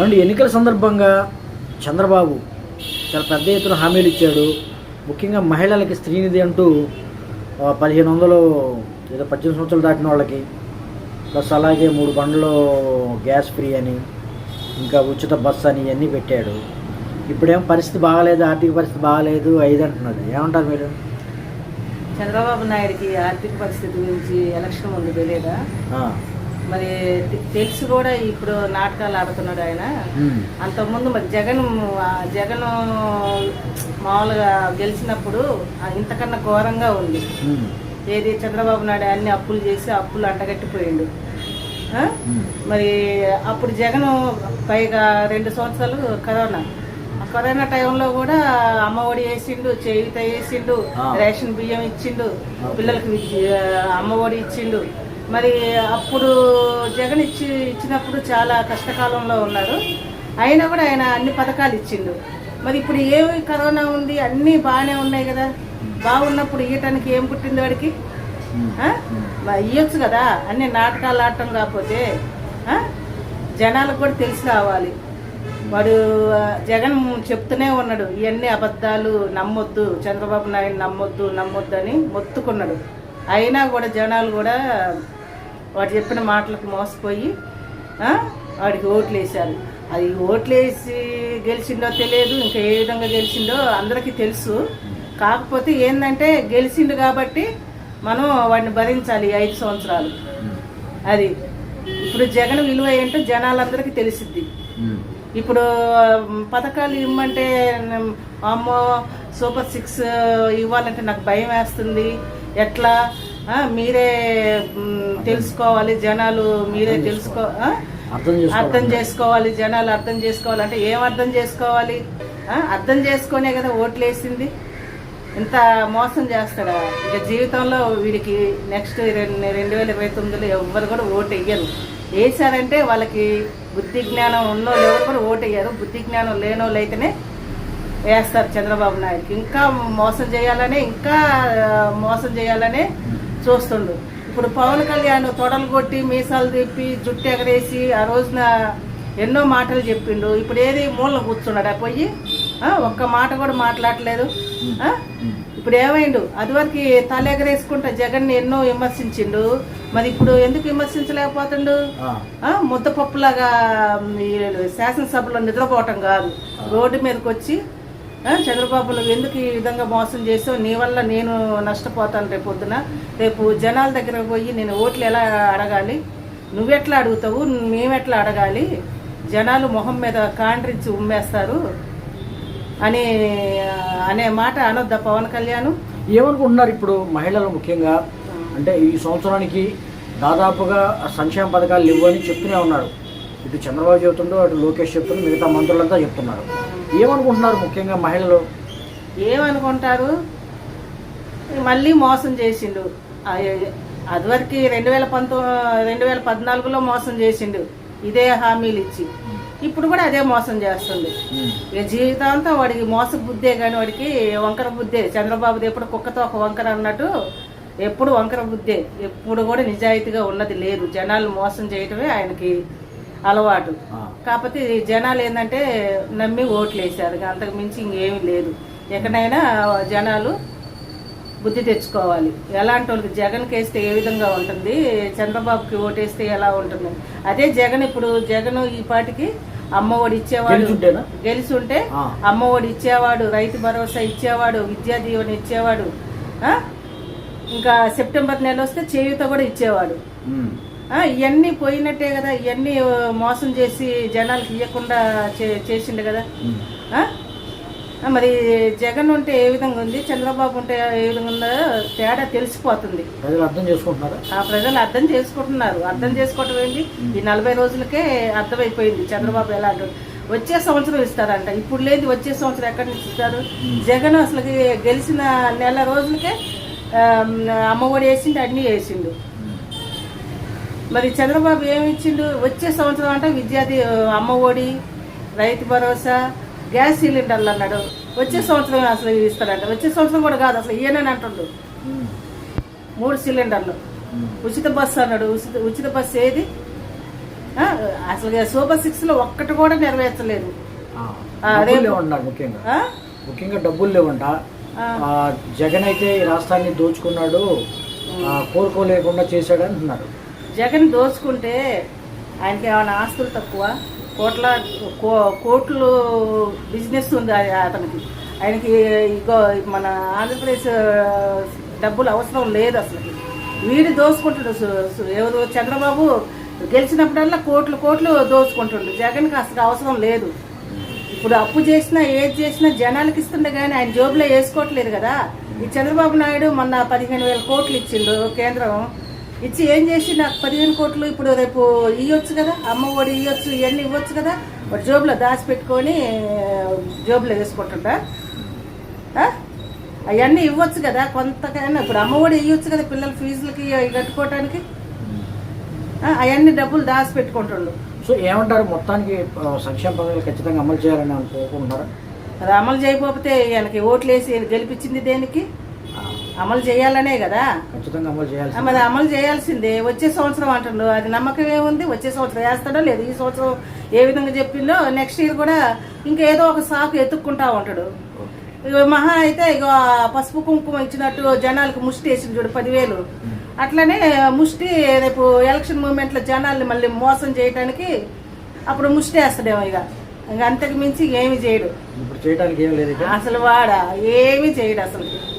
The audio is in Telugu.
ఏమంటే ఎన్నికల సందర్భంగా చంద్రబాబు చాలా పెద్ద ఎత్తున హామీలు ఇచ్చాడు. ముఖ్యంగా మహిళలకి స్త్రీనిధి అంటూ పదిహేను వందలు ఏదో పద్దెనిమిది సంవత్సరాలు దాటిన వాళ్ళకి ప్లస్ అలాగే మూడు బండ్లు గ్యాస్ ఫ్రీ అని ఇంకా ఉచిత బస్సు అని ఇవన్నీ పెట్టాడు. ఇప్పుడేం పరిస్థితి బాగాలేదు ఆర్థిక పరిస్థితి బాగాలేదు ఐదు అంటున్నది ఏమంటారు మీరు? చంద్రబాబు నాయుడికి ఆర్థిక పరిస్థితి గురించి ఎలక్షన్ ముందు తెలియదా మరి తెలిసి కూడా ఇప్పుడు నాటకాలు ఆడుతున్నాడు ఆయన. అంతకుముందు మరి జగన్ జగన్ మామూలుగా గెలిచినప్పుడు ఇంతకన్నా ఘోరంగా ఉంది. ఏది చంద్రబాబు నాయుడు అన్ని అప్పులు చేసి అప్పులు అంటగట్టిపోయిండు? ఉమ్, మరి అప్పుడు జగన్ పైగా రెండు సంవత్సరాలు కరోనా. ఆ కరోనా టైంలో కూడా అమ్మ ఒడి వేసిండు చేయుత వేసిండు. రేషన్ బియ్యం ఇచ్చిండు. పిల్లలకి విద్య- అమ్మ ఒడి ఇచ్చిండు. మరి అప్పుడు జగన్ ఇచ్చి ఇచ్చినప్పుడు చాలా కష్టకాలంలో ఉన్నారు. అయినా కూడా ఆయన అన్ని పథకాలు ఇచ్చిండు. మరి ఇప్పుడు ఏమి కరోనా ఉంది అన్నీ బాగానే ఉన్నాయి కదా. బాగున్నప్పుడు ఇయ్యటానికి ఏం పుట్టింది వాడికి? మరి ఇయ్యొచ్చు కదా. అన్ని నాటకాలు ఆడటం కాకపోతే జనాలకు కూడా తెలిసి రావాలి. వాడు జగన్ చెప్తూనే ఉన్నాడు ఇవన్నీ అబద్ధాలు నమ్మొద్దు చంద్రబాబు నాయుడు నమ్మొద్దు నమ్మొద్దు అని మొత్తుకున్నాడు. అయినా కూడా జనాలు కూడా వాడు చెప్పిన మాటలకు మోసపోయి వాడికి ఓట్లు వేశారు అది ఓట్లు వేసి గెలిచిండో తెలియదు ఇంకా ఏ విధంగా గెలిచిండో అందరికీ తెలుసు. కాకపోతే ఏంటంటే గెలిచిండు కాబట్టి మనం వాడిని భరించాలి ఐదు సంవత్సరాలు. అది ఇప్పుడు జగన్ విలువ ఏంటో జనాలందరికీ తెలిసిద్ది. ఇప్పుడు పథకాలు ఇవ్వమంటే అమ్మో సూపర్ సిక్స్ ఇవ్వాలంటే నాకు భయం వేస్తుంది. ఎట్లా? మీరే తెలుసుకోవాలి జనాలు మీరే తెలుసుకో? అర్థం చేసుకోవాలి. జనాలు అర్థం చేసుకోవాలి. అంటే ఏం అర్థం చేసుకోవాలి? అర్థం చేసుకునే కదా ఓట్లు వేసింది ఇంత మోసం చేస్తాడా? ఇక జీవితంలో వీడికి నెక్స్ట్ రెండు రెండు వేల ఇరవై తొమ్మిదిలో ఎవ్వరు కూడా ఓటు వేయరు వేసారంటే వాళ్ళకి బుద్ధి జ్ఞానం ఉన్నోళ్ళు ఎవరు కూడా ఓటు వేయరు బుద్ధి జ్ఞానం లేనోళ్ళు అయితేనే వేస్తారు చంద్రబాబు నాయుడుకి. ఇంకా మోసం చేయాలనే ఇంకా మోసం చేయాలనే చూస్తుండు. ఇప్పుడు పవన్ కళ్యాణ్ తొడలు కొట్టి మీసాలు తిప్పి జుట్టు ఎగరేసి ఆ రోజున ఎన్నో మాటలు చెప్పిండు. ఇప్పుడు ఏది మూలన కూర్చున్నాడు పోయి ఒక్క మాట కూడా మాట్లాడలేదు. ఇప్పుడు ఏమైండు? అదివరకు తల ఎగరేసుకుంటా జగన్ ఎన్నో విమర్శించిండు. మరి ఇప్పుడు ఎందుకు విమర్శించలేకపోతుండు? ముద్దపప్పులాగా శాసనసభలో నిద్రపోవటం కాదు. రోడ్డు మీదకి వచ్చి చంద్రబాబు నువ్వు ఎందుకు ఈ విధంగా మోసం చేసావు నీ వల్ల నేను నష్టపోతాను రేపు పొద్దున. రేపు జనాల దగ్గరకు పోయి నేను ఓట్లు ఎలా అడగాలి? నువ్వెట్లా అడుగుతావు? మేమెట్లా అడగాలి? జనాలు మొహం మీద కాండ్రించి ఉమ్మేస్తారు అని అనే మాట అనొద్దా పవన్ కళ్యాణ్? ఏమనుకుంటున్నారు ఇప్పుడు మహిళలు ముఖ్యంగా? అంటే ఈ సంవత్సరానికి దాదాపుగా సంక్షేమ పథకాలు లేవు అని చెప్తూనే ఉన్నాడు ఇటు చంద్రబాబు చెబుతుండో అటు లోకేష్ చెప్తుండో మిగతా మంత్రులంతా చెప్తున్నారు. ఏమనుకుంటున్నారు ముఖ్యంగా మహిళలు? ఏమనుకుంటారు? మళ్ళీ మోసం చేసిండు. అదివరకు రెండు వేల పంతొమ్మిది రెండు వేల పద్నాలుగులో మోసం చేసిండు. ఇదే హామీలు ఇచ్చి ఇప్పుడు కూడా అదే మోసం చేస్తుంది ఇక జీవితాంతం వాడికి మోస బుద్ధే కానీ వాడికి వంకర బుద్ధే. చంద్రబాబుది ఎప్పుడు కుక్కతో ఒక వంకర అన్నట్టు ఎప్పుడు వంకర బుద్ధే. ఎప్పుడు కూడా నిజాయితీగా ఉన్నది లేదు. జనాలు మోసం చేయటమే ఆయనకి అలవాటు. కాకపోతే జనాలు ఏంటంటే నమ్మి ఓట్లు వేశారు ఇక అంతకు మించి ఇంకేమీ లేదు. ఎక్కడైనా జనాలు బుద్ధి తెచ్చుకోవాలి. ఎలాంటి వాళ్ళకి జగన్కి వేస్తే ఏ విధంగా ఉంటుంది? చంద్రబాబుకి ఓటేస్తే ఎలా ఉంటుంది? అదే జగన్ ఇప్పుడు జగన్ ఈ పాటికి అమ్మ ఒడి ఇచ్చేవాడు? గెలిచి ఉంటే ఆ. అమ్మ ఒడి ఇచ్చేవాడు రైతు భరోసా ఇచ్చేవాడు విద్యా దీవెన ఇచ్చేవాడు? ఇంకా సెప్టెంబర్ నెల వస్తే చేయూత కూడా ఇచ్చేవాడు. ఇవన్నీ పోయినట్టే కదా. ఇవన్నీ మోసం చేసి జనాలకి ఇవ్వకుండా చే- చేసిండు కదా. మరి జగన్ ఉంటే ఏ విధంగా ఉంది? చంద్రబాబు ఉంటే ఏ విధంగా ఉందో తేడా తెలిసిపోతుంది. ప్రజలు అర్థం చేసుకుంటున్నారా? ఆ ప్రజలు అర్థం చేసుకుంటున్నారు. అర్థం చేసుకోవటం ఏంటి? ఈ నలభై రోజులకే అర్థమైపోయింది చంద్రబాబు ఎలా వచ్చే సంవత్సరం ఇస్తారంట. ఇప్పుడు లేదు వచ్చే సంవత్సరం ఎక్కడి నుంచి ఇస్తారు? జగన్ అసలు గెలిచిన నెల రోజులకే అమ్మఒడి వేసిండు అన్నీ వేసిండు. మరి చంద్రబాబు ఏమి ఇచ్చిండు? వచ్చే సంవత్సరం అంటే విద్యార్థి అమ్మ ఒడి రైతు భరోసా గ్యాస్ సిలిండర్లు అన్నాడు. వచ్చే సంవత్సరం అసలు ఇస్తాడంట. వచ్చే సంవత్సరం కూడా కాదు అసలు ఈయనని అంటుండు. మూడు సిలిండర్లు. ఉచిత బస్సు అన్నాడు. ఉచిత ఉచిత బస్సు ఏది? అసలు సూపర్ సిక్స్లో ఒక్కటి కూడా నెరవేర్చలేదు. ముఖ్యంగా. డబ్బులు లేవంట. జగన్ అయితే ఈ రాష్ట్రాన్ని దోచుకున్నాడు. కోరుకోలేకుండా చేశాడు అంటున్నారు. జగన్ దోచుకుంటే ఆయనకి ఏమైనా ఆస్తులు తక్కువ? కోట్ల కో- కోట్లు బిజినెస్ ఉంది అతనికి. ఆయనకి ఇగో మన ఆంధ్రప్రదేశ్ డబ్బులు అవసరం లేదు అసలు వీడు దోచుకుంటాడు ఎవరు చంద్రబాబు గెలిచినప్పుడల్లా కోట్లు కోట్లు దోచుకుంటుండు. జగన్కి అసలు అవసరం లేదు. ఇప్పుడు అప్పు చేసినా ఏది చేసినా జనాలకి ఇస్తుండే కానీ ఆయన జోబులో వేసుకోవట్లేదు కదా. ఈ చంద్రబాబు నాయుడు మొన్న పదిహేను వేల కోట్లు ఇచ్చిండు కేంద్రం. ఇచ్చి ఏం చేసి నాకు పదిహేను కోట్లు ఇప్పుడు రేపు ఇవ్వచ్చు కదా? అమ్మ ఒడి ఇవ్వచ్చు ఇవన్నీ ఇవ్వచ్చు కదా? వాడు జోబులో దాచిపెట్టుకొని జోబులో వేసుకుంటుంటా అవన్నీ ఇవ్వచ్చు కదా? కొంతకైనా ఇప్పుడు అమ్మ ఒడి ఇవ్వచ్చు కదా పిల్లల ఫీజులకి కట్టుకోవటానికి? అవన్నీ డబ్బులు దాచి పెట్టుకుంటుండు. సో ఏమంటారు? మొత్తానికి సంక్షేమ పథకాలు ఖచ్చితంగా అమలు చేయాలని అనుకుంటున్నారా అది అమలు చేయకపోతే ఆయనకి ఓట్లేసి గెలిపించింది దేనికి? అమలు చేయాలనే కదా? ఖచ్చితంగా అమలు మరి అమలు చేయాల్సిందే. వచ్చే సంవత్సరం అంటుండు అది నమ్మకం ఏముంది? వచ్చే సంవత్సరం వేస్తాడో లేదు? ఈ సంవత్సరం ఏ విధంగా చెప్పిందో నెక్స్ట్ ఇయర్ కూడా ఇంకేదో ఒక సాకు ఎత్తుక్కుంటా ఉంటాడు. ఇగో మహా అయితే ఇగో ఆ పసుపు కుంకుమ ఇచ్చినట్టు జనాలకు ముష్టి వేసింది చూడు పదివేలు. అట్లనే ముష్టి రేపు ఎలక్షన్ మూమెంట్లో జనాల్ని మళ్ళీ మోసం చేయడానికి అప్పుడు ముష్టి వేస్తాడేమో ఇక ఇంక అంతకు మించి ఏమి చేయడు. ఇప్పుడు చేయడానికి ఏం లేదు ఇక. అసలు వాడా? ఏమీ చేయడు అసలు.